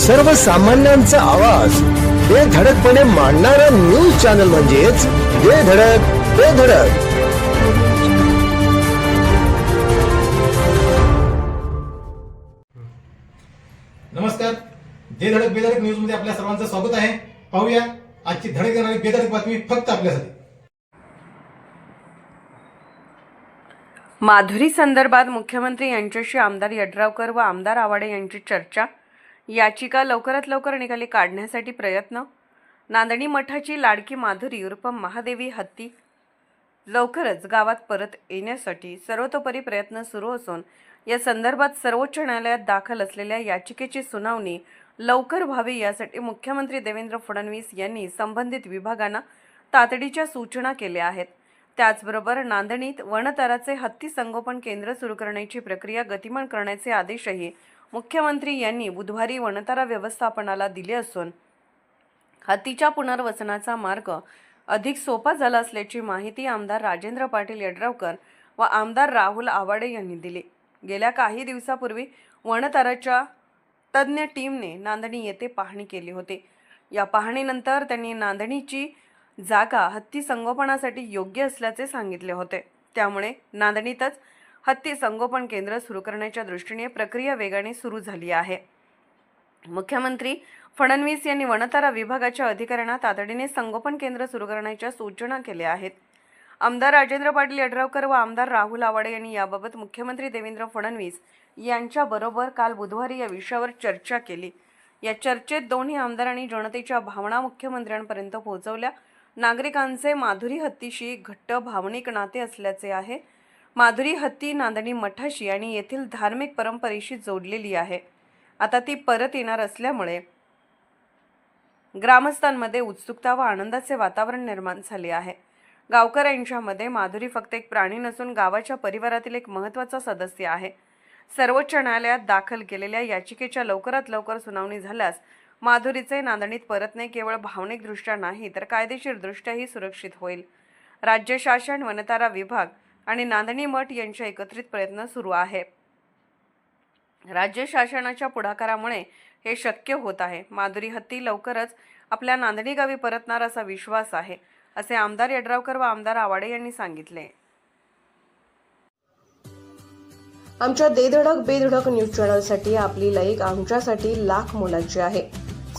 सर्वसामान्यांचा आवाज. बेधडकपणे मांडणारा न्यूज चॅनल म्हणजेच बेधडक बेधडक नमस्कार. जे धडक बेधडक न्यूजमध्ये आपल्या सर्वांचं स्वागत आहे. पाहूया आजची धडक देणारी बेधडक बातमी फक्त आपल्यासाठी. माधुरी संदर्भात मुख्यमंत्री यांच्याशी आमदार यड्रावकर व आमदार आवाडे यांची चर्चा याचिका लवकरात लवकर निकाली काढण्यासाठी प्रयत्न. नांदणी मठाची लाडकी माधुरी उर्फ महादेवी हत्ती. लवकरच गावात परत येण्यासाठी सर्वतोपरी प्रयत्न सुरू असून या संदर्भात सर्वोच्च न्यायालयात दाखल असलेल्या याचिकेची सुनावणी लवकर व्हावी यासाठी मुख्यमंत्री देवेंद्र फडणवीस यांनी संबंधित विभागांना तातडीच्या सूचना केल्या आहेत. त्याचबरोबर नांदणीत वनतराचे हत्ती संगोपन केंद्र सुरू करण्याची प्रक्रिया गतिमान करण्याचे आदेशही मुख्यमंत्री यांनी बुधवारी वनतारा व्यवस्थापनाला दिले असून हत्तीच्या पुनर्वसनाचा मार्ग अधिक सोपा झाला असल्याची माहिती आमदार राजेंद्र पाटील यड्रावकर व आमदार राहुल आवाडे यांनी दिली. गेल्या काही दिवसापूर्वी वनतराच्या तज्ज्ञ टीमने नांदणी येथे पाहणी केली होती. या पाहणीनंतर त्यांनी नांदणीची जागा हत्ती संगोपनासाठी योग्य असल्याचे सांगितले होते. त्यामुळे नांदणीतच हत्ती संगोपन केंद्र सुरू करण्याच्या दृष्टीने प्रक्रिया वेगाने सुरू झाली आहे. मुख्यमंत्री फडणवीस यांनी वनतारा विभागाच्या अधिकाऱ्यांना तातडीने संगोपन केंद्र सुरू करण्याच्या सूचना केल्या आहेत. आमदार राजेंद्र पाटील यड्रावकर व आमदार राहुल आवाडे यांनी याबाबत मुख्यमंत्री देवेंद्र फडणवीस यांच्याबरोबर काल बुधवारी या विषयावर चर्चा केली. या चर्चेत दोन्ही आमदारांनी जनतेच्या भावना मुख्यमंत्र्यांपर्यंत पोहोचवल्या. नागरिकांचे माधुरी हत्तीशी घट्ट भावनिक नाते असल्याचे आहे. माधुरी हत्ती नांदणी मठाशी आणि येथील धार्मिक परंपरेशी जोडलेली आहे. आता ती परत येणार असल्यामुळे ग्रामस्थांमध्ये उत्सुकता व आनंदाचे वातावरण निर्माण झाले आहे. गावकऱ्यांच्यामध्ये माधुरी फक्त एक प्राणी नसून गावाच्या परिवारातील एक महत्त्वाचा सदस्य आहे. सर्वोच्च न्यायालयात दाखल केलेल्या याचिकेच्या लवकरात लवकर सुनावणी झाल्यास माधुरीचे नांदणीत परतणे केवळ भावनिकदृष्ट्या नाही तर कायदेशीरदृष्ट्याही सुरक्षित होईल. राज्य शासन वनतारा विभाग आणि नांदणी मठ यांचे एकत्रित प्रयत्न सुरू आहे. राज्य शासनाच्या पुढाकारामुळे हे शक्य होत आहे. माधुरी हत्ती लवकरच आपल्या नांदणी गावी परतणार असा विश्वास आहे असे आमदार यड्रावकर व आमदार आवाडे यांनी सांगितले. आमच्या देधडक बेधडक न्यूज चॅनलसाठी आपली लाईक आमच्यासाठी लाख मोलाची आहे.